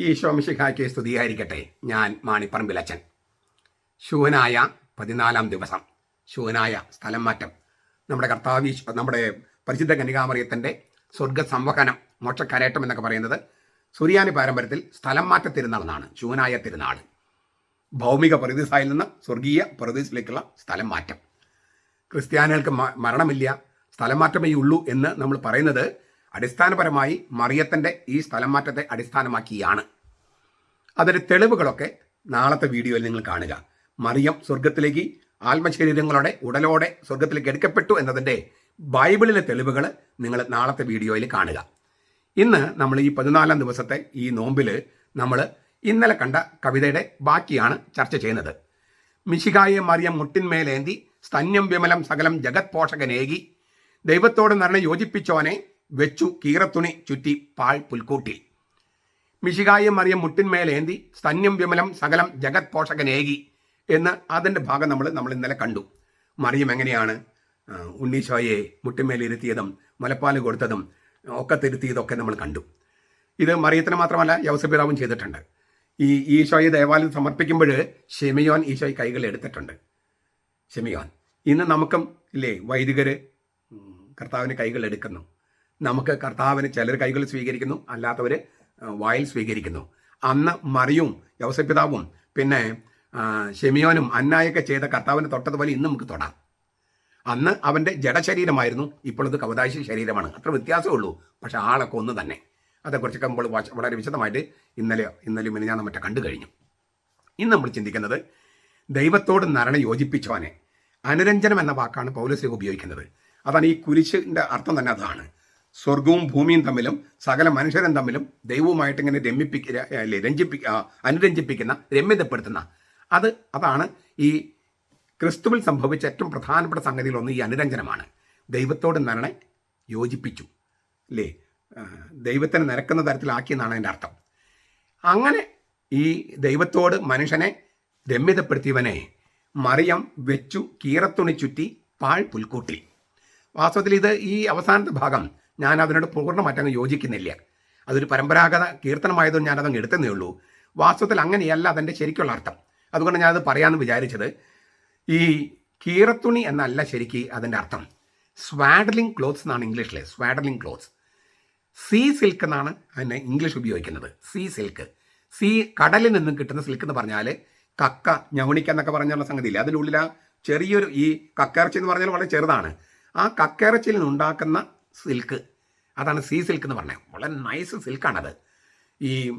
ഈ ശോമിശിഖായ്ക്ക് സ്തുതിയായിരിക്കട്ടെ. ഞാൻ മാണിപ്പറമ്പിലച്ചൻ ശൂഹനായ പതിനാലാം ദിവസം. ശൂഹനായ സ്ഥലം മാറ്റം. നമ്മുടെ കർത്താവ് നമ്മുടെ പരിശുദ്ധ കനികാമറിയത്തിന്റെ സ്വർഗ സംവഹനം മോക്ഷക്കരേറ്റം എന്നൊക്കെ പറയുന്നത് സുറിയാനി പാരമ്പര്യത്തിൽ സ്ഥലം മാറ്റ തിരുനാൾ എന്നാണ് ശൂനായ തിരുനാൾ. ഭൗമിക പ്രതിസായിൽ നിന്ന് സ്വർഗീയ പ്രതിസിലേക്കുള്ള സ്ഥലം മാറ്റം. ക്രിസ്ത്യാനികൾക്ക് മരണമില്ല സ്ഥലം മാറ്റമേ ഉള്ളൂ എന്ന് നമ്മൾ പറയുന്നത് അടിസ്ഥാനപരമായി മറിയത്തിന്റെ ഈ സ്ഥലം മാറ്റത്തെ അടിസ്ഥാനമാക്കിയാണ്. അതിന്റെ തെളിവുകളൊക്കെ നാളത്തെ വീഡിയോയിൽ നിങ്ങൾ കാണുക. മറിയം സ്വർഗത്തിലേക്ക് ആത്മശരീരങ്ങളുടെ ഉടലോടെ സ്വർഗത്തിലേക്ക് എടുക്കപ്പെട്ടു എന്നതിന്റെ ബൈബിളിലെ തെളിവുകൾ നിങ്ങൾ നാളത്തെ വീഡിയോയിൽ കാണുക. ഇന്ന് നമ്മൾ ഈ പതിനാലാം ദിവസത്തെ ഈ നോമ്പിൽ നമ്മൾ ഇന്നലെ കണ്ട കവിതയുടെ ബാക്കിയാണ് ചർച്ച ചെയ്യുന്നത്. മിശികായെ മറിയം മുട്ടിന്മേലേന്തി സ്തന്യം വിമലം സകലം ജഗത് പോഷകനേകി ദൈവത്തോട് നരണ യോജിപ്പിച്ചോനെ വെച്ചു കീറത്തുണി ചുറ്റി പാൾ പുൽക്കൂട്ടിൽ. മിഷികായും മറിയം മുട്ടിന്മേലേന്തി സ്തന്യം വിമലം സകലം ജഗത് പോഷകനേകി എന്ന് അതിന്റെ ഭാഗം നമ്മൾ നമ്മൾ ഇന്നലെ കണ്ടു. മറിയം എങ്ങനെയാണ് ഉണ്ണീശോയെ മുട്ടിന്മേലിരുത്തിയതും മുലപ്പാൽ കൊടുത്തതും ഒക്കെ തിരുത്തിയതൊക്കെ നമ്മൾ കണ്ടു. ഇത് മറിയത്തിന് മാത്രമല്ല യൗസപിതാവും ചെയ്തിട്ടുണ്ട്. ഈ ഈശോയെ ദേവാലയം സമർപ്പിക്കുമ്പോൾ ഷെമിയോൻ ഈശോയെ കൈകൾ എടുത്തിട്ടുണ്ട്. ഷെമിയോൻ ഇന്ന് നമുക്കും ഇല്ലേ വൈദികർ കർത്താവിന് കൈകൾ എടുക്കുന്നു. നമുക്ക് കർത്താവിന് ചിലർ കൈകൾ സ്വീകരിക്കുന്നു അല്ലാത്തവർ വായിൽ സ്വീകരിക്കുന്നു. അന്ന് മറിയും യവസപിതാവും പിന്നെ ഷെമിയോനും അന്നായൊക്കെ ചെയ്ത കർത്താവിന് തൊട്ടതുപോലെ ഇന്ന് നമുക്ക് തൊടാം. അന്ന് അവന്റെ ജഡശരീരമായിരുന്നു ഇപ്പോഴത് കവതാശി ശരീരമാണ്. അത്ര വ്യത്യാസമേ ഉള്ളൂ പക്ഷെ ആളൊക്കെ ഒന്ന് തന്നെ. അതേക്കുറിച്ചൊക്കെ നമ്മൾ വളരെ വിശദമായിട്ട് ഇന്നലെ ഇന്നലെയും ഞാൻ മറ്റേ കണ്ടു കഴിഞ്ഞു. ഇന്ന് നമ്മൾ ചിന്തിക്കുന്നത് ദൈവത്തോട് നരണ യോജിപ്പിച്ചവനെ. അനുരഞ്ജനം എന്ന വാക്കാണ് പൗലസ്ലിഹ ഉപയോഗിക്കുന്നത്. അതാണ് ഈ കുരിശിന്റെ അർത്ഥം തന്നെ അതാണ്. സ്വർഗവും ഭൂമിയും തമ്മിലും സകല മനുഷ്യരും തമ്മിലും ദൈവവുമായിട്ട് ഇങ്ങനെ രമ്യപ്പിക്ക അല്ലെ രഞ്ജിപ്പി അനുരഞ്ജിപ്പിക്കുന്ന രമ്യതപ്പെടുത്തുന്ന. അത് അതാണ് ഈ ക്രിസ്തുവിൽ സംഭവിച്ച ഏറ്റവും പ്രധാനപ്പെട്ട സംഗതികളൊന്ന് ഈ അനുരഞ്ജനമാണ്. ദൈവത്തോട് നരണെ യോജിപ്പിച്ചു അല്ലേ ദൈവത്തിന് നിരക്കുന്ന തരത്തിലാക്കിയെന്നാണ് അതിന്റെ അർത്ഥം. അങ്ങനെ ഈ ദൈവത്തോട് മനുഷ്യനെ രമ്യതപ്പെടുത്തിയവനെ മറിയം വെച്ചു കീറത്തുണി ചുറ്റി പാൽ പുൽക്കൂട്ടി വാസ്തവത്തിൽ ഇത് ഈ അവസാനത്തെ ഭാഗം ഞാൻ അതിനോട് പൂർണമായിട്ടങ്ങ് യോജിക്കുന്നില്ല. അതൊരു പരമ്പരാഗത കീർത്തനമായതുകൊണ്ട് ഞാനതങ്ങ് എടുത്തതേ ഉള്ളൂ. വാസ്തവത്തിൽ അങ്ങനെയല്ല അതിന്റെ ശരിക്കുള്ള അർത്ഥം. അതുകൊണ്ട് ഞാനത് പറയാമെന്ന് വിചാരിച്ചത് ഈ കീറത്തുണി എന്നല്ല ശരിക്ക് അതിന്റെ അർത്ഥം. സ്വാഡലിംഗ് ക്ലോത്ത്സ് എന്നാണ് ഇംഗ്ലീഷിൽ സ്വാഡലിംഗ് ക്ലോത്ത്സ്. സീ സിൽക്ക് എന്നാണ് അതിനെ ഇംഗ്ലീഷ് ഉപയോഗിക്കുന്നത്. See silk. സീ കടലിൽ നിന്നും കിട്ടുന്ന സിൽക്ക് എന്ന് പറഞ്ഞാൽ കക്ക ഞവണിക്ക എന്നൊക്കെ പറഞ്ഞുള്ള സംഗതിയില്ല? അതിന്റെ ഉള്ളിൽ ആ ചെറിയൊരു ഈ കക്കയിറച്ചി എന്ന് പറഞ്ഞാൽ വളരെ ചെറുതാണ്. ആ കക്കയിറച്ചിയിൽ നിന്നുണ്ടാക്കുന്ന സിൽക്ക്. അതാണ് സീ സിൽക്ക് എന്ന് പറഞ്ഞത്. വളരെ നൈസ് സിൽക്കാണത്. ഈ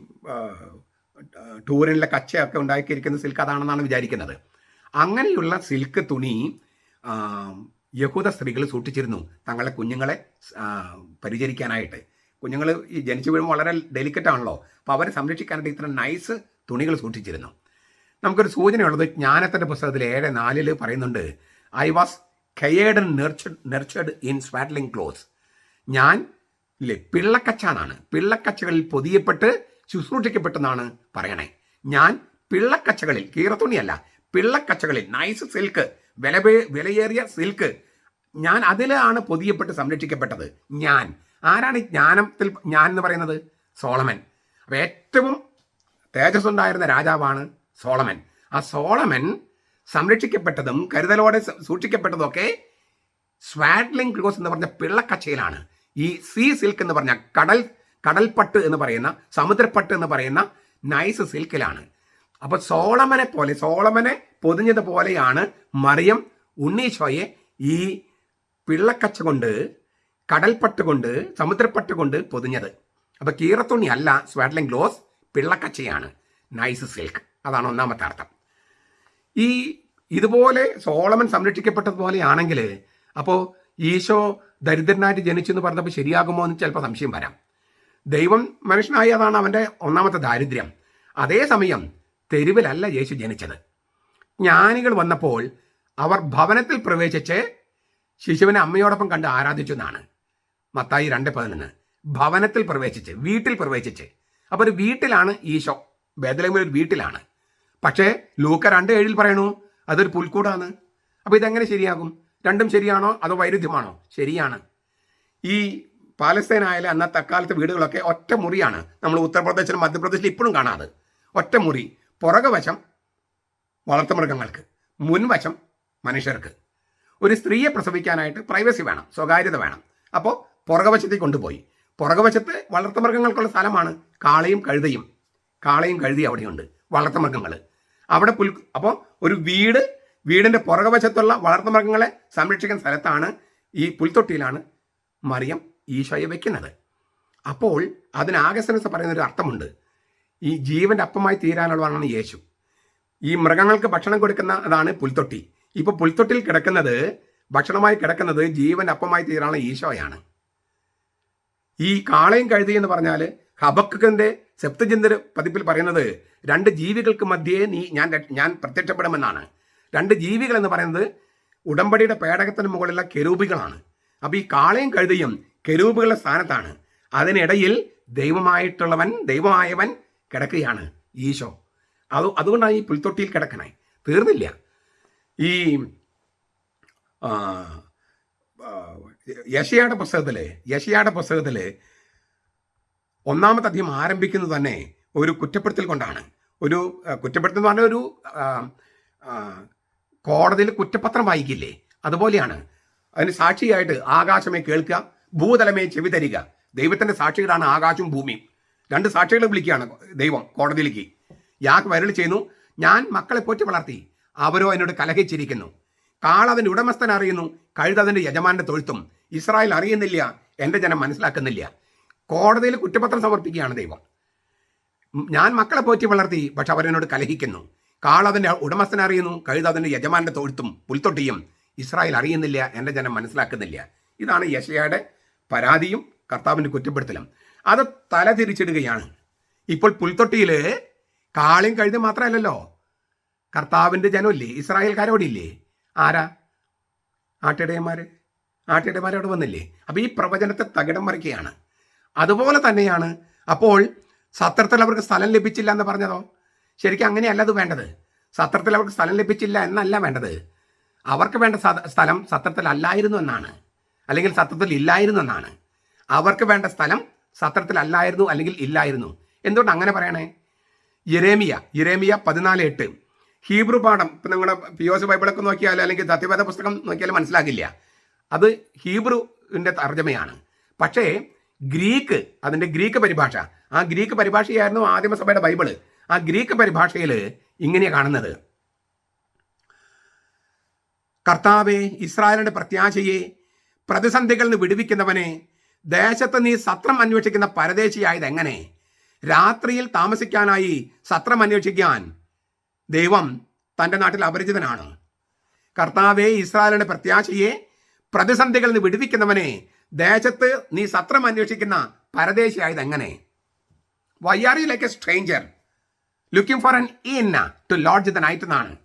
ടൂറിനിലെ കച്ചയൊക്കെ ഉണ്ടാക്കിയിരിക്കുന്ന സിൽക്ക് അതാണെന്നാണ് വിചാരിക്കുന്നത്. അങ്ങനെയുള്ള സിൽക്ക് തുണി യഹൂദ സ്ത്രീകൾ സൂക്ഷിച്ചിരുന്നു. തങ്ങളുടെ കുഞ്ഞുങ്ങളെ പരിചരിക്കാനായിട്ട്. കുഞ്ഞുങ്ങൾ ഈ ജനിച്ചു വീഴുമ്പോൾ വളരെ ഡെലിക്കറ്റ് ആണല്ലോ. അപ്പോൾ അവരെ സംരക്ഷിക്കാനായിട്ട് ഇത്ര നൈസ് തുണികൾ സൂക്ഷിച്ചിരുന്നു. നമുക്കൊരു സൂചനയുള്ളത് ജ്ഞാനത്തിന്റെ പുസ്തകത്തിൽ ഏഴ് നാലിൽ പറയുന്നുണ്ട് I was cared nurtured nurtured in swaddling clothes ഞാൻ ഇല്ലേ പിള്ളക്കച്ചാനാണ് പിള്ളക്കച്ചകളിൽ പൊതിയപ്പെട്ട് ശുശ്രൂഷിക്കപ്പെട്ടെന്നാണ് പറയണേ. ഞാൻ പിള്ളക്കച്ചകളിൽ കീറത്തുണിയല്ല പിള്ളക്കച്ചകളിൽ നൈസ് സിൽക്ക് വില വിലയേറിയ സിൽക്ക് ഞാൻ അതിലാണ് പൊതിയപ്പെട്ട് സംരക്ഷിക്കപ്പെട്ടത്. ഞാൻ. ആരാണ് ഈ ജ്ഞാനത്തിൽ ഞാൻ എന്ന് പറയുന്നത്? സോളമൻ. അപ്പോൾ ഏറ്റവും തേജസ് ഉണ്ടായിരുന്ന രാജാവാണ് സോളമൻ. ആ സോളമൻ സംരക്ഷിക്കപ്പെട്ടതും കരുതലോടെ സൂക്ഷിക്കപ്പെട്ടതും സൂക്ഷിക്കപ്പെട്ടതുമൊക്കെ സ്വാഡ്ലിംഗ് ക്ലോസ് എന്ന് പറഞ്ഞ പിള്ളക്കച്ചയിലാണ്. ഈ സീ സിൽക്ക് എന്ന് പറഞ്ഞ കടൽ കടൽപ്പട്ട് എന്ന് പറയുന്ന സമുദ്രപ്പട്ട് എന്ന് പറയുന്ന നൈസ് സിൽക്കിലാണ് അപ്പൊ സോളമനെ പോലെ സോളമനെ പൊതിഞ്ഞതുപോലെയാണ് മറിയം ഉണ്ണീശോയെ ഈ പിള്ളക്കച്ച കൊണ്ട് കടൽപ്പട്ട് കൊണ്ട് സമുദ്രപ്പട്ട് കൊണ്ട് പൊതിഞ്ഞത്. അപ്പൊ കീറത്തുണി അല്ല സ്വാഡ്ലിംഗ് ഗ്ലോസ് പിള്ളക്കച്ചയാണ് നൈസ് സിൽക്ക് അതാണ് ഒന്നാമത്തെ അർത്ഥം. ഈ ഇതുപോലെ സോളമൻ സംരക്ഷിക്കപ്പെട്ടതുപോലെയാണെങ്കിൽ അപ്പോൾ ഈശോ ദരിദ്രനായിട്ട് ജനിച്ചു എന്ന് പറഞ്ഞപ്പോൾ ശരിയാകുമോ എന്ന് ചിലപ്പോൾ സംശയം വരാം. ദൈവം മനുഷ്യനായി അതാണ് അവന്റെ ഒന്നാമത്തെ ദാരിദ്ര്യം. അതേസമയം തെരുവിലല്ല യേശു ജനിച്ചത്. ജ്ഞാനികൾ വന്നപ്പോൾ അവർ ഭവനത്തിൽ പ്രവേശിച്ച് ശിശുവിനെ അമ്മയോടൊപ്പം കണ്ട് ആരാധിച്ചു എന്നാണ്. മത്തായി രണ്ട് പതിനൊന്ന്. ഭവനത്തിൽ പ്രവേശിച്ച് വീട്ടിൽ പ്രവേശിച്ച്. അപ്പോൾ ഒരു വീട്ടിലാണ് ഈശോ. ബേദലേമിൽ ഒരു വീട്ടിലാണ്. പക്ഷേ ലൂക്ക രണ്ട് ഏഴിൽ പറയണു അതൊരു പുൽക്കൂടാണ്. അപ്പോൾ ഇതെങ്ങനെ ശരിയാകും? രണ്ടും ശരിയാണോ അതോ വൈരുദ്ധ്യമാണോ? ശരിയാണ്. ഈ പാലസ്തീനായാലും അന്നത്തെ അക്കാലത്തെ വീടുകളൊക്കെ ഒറ്റ മുറിയാണ്. നമ്മൾ ഉത്തർപ്രദേശിലും മധ്യപ്രദേശിലും ഇപ്പോഴും കാണാതെ ഒറ്റ മുറി. പുറകുവശം വളർത്തുമൃഗങ്ങൾക്ക് മുൻവശം മനുഷ്യർക്ക്. ഒരു സ്ത്രീയെ പ്രസവിക്കാനായിട്ട് പ്രൈവസി വേണം സ്വകാര്യത വേണം. അപ്പോൾ പുറകുവശത്തേക്ക് കൊണ്ടുപോയി. പുറകുവശത്ത് വളർത്തുമൃഗങ്ങൾക്കുള്ള സ്ഥലമാണ് കാളയും കഴുതയും. കാളയും കഴുതി അവിടെയുണ്ട് വളർത്തുമൃഗങ്ങൾ അവിടെ പുൽ അപ്പോൾ ഒരു വീട് വീടിന്റെ പുറകുവശത്തുള്ള വളർത്തുമൃഗങ്ങളെ സംരക്ഷിക്കുന്ന സ്ഥലത്താണ് ഈ പുൽത്തൊട്ടിയിലാണ് മറിയം ഈശോയെ വയ്ക്കുന്നത് അപ്പോൾ അതിന് ആകസനസ് പറയുന്ന ഒരു അർത്ഥമുണ്ട്. ഈ ജീവന്റെ അപ്പമായി തീരാനുള്ളതാണ് യേശു. ഈ മൃഗങ്ങൾക്ക് ഭക്ഷണം കൊടുക്കുന്ന അതാണ് പുൽത്തൊട്ടി. ഇപ്പോൾ പുൽത്തൊട്ടിൽ കിടക്കുന്നത് ഭക്ഷണമായി കിടക്കുന്നത് ജീവൻ അപ്പമായി തീരാനുള്ള ഈശോയാണ്. ഈ കാളയും കഴുതി എന്ന് പറഞ്ഞാൽ ഹബക്കിന്റെ സെപ്തചിന്തർ പതിപ്പിൽ പറയുന്നത് രണ്ട് ജീവികൾക്ക് മധ്യേ നീ ഞാൻ ഞാൻ പ്രത്യക്ഷപ്പെടുമെന്നാണ്. രണ്ട് ജീവികൾ എന്ന് പറയുന്നത് ഉടമ്പടിയുടെ പേടകത്തിന് മുകളിലുള്ള കെരൂപികളാണ് അപ്പോൾ ഈ കാളയും കഴുതിയും കെരൂപുകളുടെ സ്ഥാനത്താണ്. അതിനിടയിൽ ദൈവമായിട്ടുള്ളവൻ ദൈവമായവൻ കിടക്കുകയാണ് ഈശോ. അത് അതുകൊണ്ടാണ് ഈ പുൽത്തൊട്ടിയിൽ കിടക്കണേ. തീർന്നില്ല. ഈ യശയാടെ പുസ്തകത്തിൽ യശയാടെ പുസ്തകത്തിൽ ഒന്നാമത്തെ അധികം ആരംഭിക്കുന്നത് തന്നെ ഒരു കുറ്റപ്പെടുത്തൽ കൊണ്ടാണ്. ഒരു കുറ്റപ്പെടുത്തൽ എന്ന് പറഞ്ഞ ഒരു കോടതിയിൽ കുറ്റപത്രം വായിക്കില്ലേ? അതുപോലെയാണ്. അതിന് സാക്ഷിയായിട്ട് ആകാശമേ കേൾക്കുക ഭൂതലമേ ചെവി തരിക. ദൈവത്തിന്റെ സാക്ഷികളാണ് ആകാശവും ഭൂമിയും. രണ്ട് സാക്ഷികളെ വിളിക്കുകയാണ് ദൈവം കോടതിയിലേക്ക്. യാക്ക് വരൽ ചെയ്യുന്നു ഞാൻ മക്കളെ പോറ്റി വളർത്തി അവരോ എന്നോട് കലഹിച്ചിരിക്കുന്നു. അതിന്റെ ഉടമസ്ഥൻ അറിയുന്നു കഴുത അതിന്റെ യജമാന്റെ തൊഴുത്തും. ഇസ്രായേൽ അറിയുന്നില്ല എന്റെ ജനം മനസ്സിലാക്കുന്നില്ല. കോടതിയിൽ കുറ്റപത്രം സമർപ്പിക്കുകയാണ് ദൈവം. ഞാൻ മക്കളെ പോറ്റി വളർത്തി പക്ഷെ അവരെന്നോട് കലഹിക്കുന്നു. കാൾ അതിന്റെ ഉടമസ്ഥൻ അറിയുന്നു കഴുത അതിന്റെ യജമാന്റെ തൊഴുത്തും പുൽത്തൊട്ടിയും. ഇസ്രായേൽ അറിയുന്നില്ല എന്റെ ജനം മനസ്സിലാക്കുന്നില്ല. ഇതാണ് യശയുടെ പരാതിയും കർത്താവിന്റെ കുറ്റപ്പെടുത്തലും. അത് തല തിരിച്ചിടുകയാണ്. ഇപ്പോൾ പുൽത്തൊട്ടിയിൽ കാളയും കഴുതി മാത്രമല്ലല്ലോ. കർത്താവിന്റെ ജനമില്ലേ? ഇസ്രായേൽക്കാരോടില്ലേ? ആരാ? ആട്ടിടയന്മാർ അവിടെ വന്നില്ലേ? അപ്പൊ ഈ പ്രവചനത്തെ തകിടം മറിക്കുകയാണ്. അതുപോലെ തന്നെയാണ് അപ്പോൾ സത്രത്തിൽ അവർക്ക് സ്ഥലം ലഭിച്ചില്ല എന്ന് പറഞ്ഞതോ? ശരിക്കും അങ്ങനെയല്ല അത് വേണ്ടത്. സത്രത്തിൽ അവർക്ക് സ്ഥലം ലഭിച്ചില്ല എന്നല്ല വേണ്ടത്. അവർക്ക് വേണ്ട സ്ഥലം സത്രത്തിൽ അല്ലായിരുന്നു എന്നാണ്. അല്ലെങ്കിൽ സത്രത്തിൽ ഇല്ലായിരുന്നു എന്നാണ്. അവർക്ക് വേണ്ട സ്ഥലം സത്രത്തിൽ അല്ലായിരുന്നു അല്ലെങ്കിൽ ഇല്ലായിരുന്നു. എന്തുകൊണ്ട് അങ്ങനെ പറയണേ? ഇരേമിയ ഇരേമിയ പതിനാല് എട്ട് ഹീബ്രു പാഠം ഇപ്പം നിങ്ങളുടെ പി ഒ സി ബൈബിളൊക്കെ നോക്കിയാൽ അല്ലെങ്കിൽ സത്യവേദ പുസ്തകം നോക്കിയാൽ മനസ്സിലാകില്ല. അത് ഹീബ്രുവിന്റെ തർജമയാണ്. പക്ഷേ ഗ്രീക്ക് അതിന്റെ ഗ്രീക്ക് പരിഭാഷ. ആ ഗ്രീക്ക് പരിഭാഷയായിരുന്നു ആദിമസഭയുടെ ബൈബിൾ. ആ ഗ്രീക്ക് പരിഭാഷയിൽ ഇങ്ങനെയാണ് കാണുന്നത്. കർത്താവെ ഇസ്രായേലിന്റെ പ്രത്യാശയെ പ്രതിസന്ധികളിൽ നിന്ന് വിടുവിക്കുന്നവനെ ദേശത്ത് നീ സത്രം അന്വേഷിക്കുന്ന പരദേശിയായത് എങ്ങനെ? രാത്രിയിൽ താമസിക്കാനായി സത്രം അന്വേഷിക്കാൻ ദൈവം തന്റെ നാട്ടിൽ അപരിചിതനാണ്. കർത്താവെ ഇസ്രായേലിന്റെ പ്രത്യാശയെ പ്രതിസന്ധികളിൽ നിന്ന് വിടുവിക്കുന്നവനെ ദേശത്ത് നീ സത്രം അന്വേഷിക്കുന്ന പരദേശിയായത് എങ്ങനെ? Why like a stranger. Looking for an inn to lodge the night എന്നാണ്.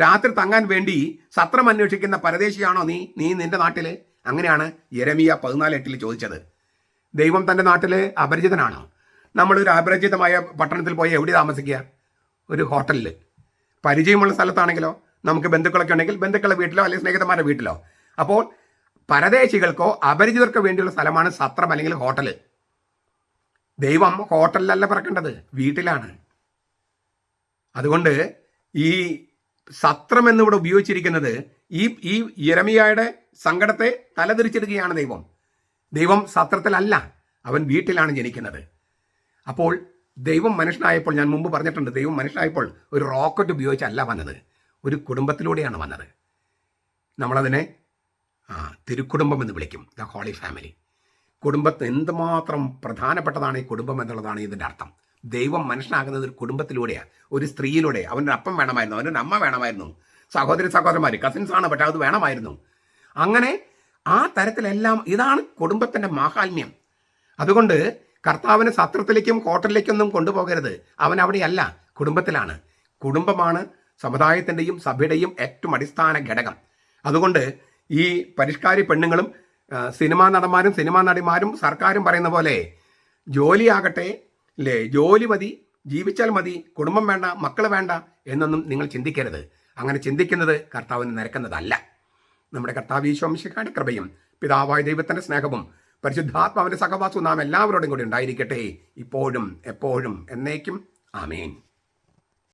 രാത്രി തങ്ങാൻ വേണ്ടി സത്രം അന്വേഷിക്കുന്ന പരദേശിയാണോ നീ? നീ നിന്റെ നാട്ടിൽ? അങ്ങനെയാണ് യരമിയ പതിനാല് എട്ടിൽ ചോദിച്ചത്. ദൈവം തന്റെ നാട്ടിൽ അപരിചിതനാണോ? ഒരു അപരിചിതമായ പട്ടണത്തിൽ പോയി എവിടെ താമസിക്കുക? ഒരു ഹോട്ടലിൽ പരിചയമുള്ള സ്ഥലത്താണെങ്കിലോ നമുക്ക് ബന്ധുക്കളൊക്കെ ഉണ്ടെങ്കിൽ ബന്ധുക്കളുടെ വീട്ടിലോ അല്ലെങ്കിൽ സ്നേഹിതന്മാരുടെ വീട്ടിലോ. അപ്പോൾ പരദേശികൾക്കോ അപരിചിതർക്കോ വേണ്ടിയുള്ള സ്ഥലമാണ് സത്രം അല്ലെങ്കിൽ ഹോട്ടൽ ദൈവം ഹോട്ടലിലല്ല പറക്കേണ്ടത് വീട്ടിലാണ്. അതുകൊണ്ട് ഈ സത്രം എന്നിവിടെ ഉപയോഗിച്ചിരിക്കുന്നത് ഈ ഈ ഇരമിയായുടെ സങ്കടത്തെ തലതിരിച്ചിടുകയാണ് ദൈവം. ദൈവം സത്രത്തിലല്ല അവൻ വീട്ടിലാണ് ജനിക്കുന്നത്. അപ്പോൾ ദൈവം മനുഷ്യനായപ്പോൾ ഞാൻ മുമ്പ് പറഞ്ഞിട്ടുണ്ട് ദൈവം മനുഷ്യനായപ്പോൾ ഒരു റോക്കറ്റ് ഉപയോഗിച്ചല്ല വന്നത്. ഒരു കുടുംബത്തിലൂടെയാണ് വന്നത്. നമ്മളതിനെ തിരുക്കുടുംബം എന്ന് വിളിക്കും ദ ഹോളി ഫാമിലി കുടുംബത്തിന് എന്തുമാത്രം പ്രധാനപ്പെട്ടതാണ് ഈ കുടുംബം എന്നുള്ളതാണ് ഇതിന്റെ അർത്ഥം. ദൈവം മനുഷ്യനാകുന്നത് ഒരു കുടുംബത്തിലൂടെയാണ് ഒരു സ്ത്രീയിലൂടെ. അവന്റെ അപ്പം വേണമായിരുന്നു അവന്റെ അമ്മ വേണമായിരുന്നു സഹോദരി സഹോദരന്മാർ ആണ് പക്ഷെ അത് വേണമായിരുന്നു. അങ്ങനെ ആ തരത്തിലെല്ലാം ഇതാണ് കുടുംബത്തിന്റെ മാഹാത്മ്യം. അതുകൊണ്ട് കർത്താവിന് സത്രത്തിലേക്കും ഹോട്ടലിലേക്കൊന്നും കൊണ്ടുപോകരുത്. അവൻ അവിടെയല്ല കുടുംബത്തിലാണ്. കുടുംബമാണ് സമുദായത്തിന്റെയും സഭയുടെയും ഏറ്റവും അടിസ്ഥാന ഘടകം. അതുകൊണ്ട് ഈ പരിഷ്കാരി പെണ്ണുങ്ങളും സിനിമാ നടന്മാരും സിനിമാ നടിമാരും സർക്കാരും പറയുന്ന പോലെ ജോലിയാകട്ടെ അല്ലേ ജോലി മതി ജീവിച്ചാൽ മതി കുടുംബം വേണ്ട മക്കൾ വേണ്ട എന്നൊന്നും നിങ്ങൾ ചിന്തിക്കരുത്. അങ്ങനെ ചിന്തിക്കുന്നത് കർത്താവിന് നിരക്കുന്നതല്ല. നമ്മുടെ കർത്താവ് ഈശോംശിക്കാരുടെ കൃപയും പിതാവായ ദൈവത്തിന്റെ സ്നേഹവും പരിശുദ്ധാത്മാവിന്റെ സഹവാസവും നാം എല്ലാവരോടും കൂടി ഉണ്ടായിരിക്കട്ടെ. ഇപ്പോഴും എപ്പോഴും എന്നേക്കും. ആമേൻ.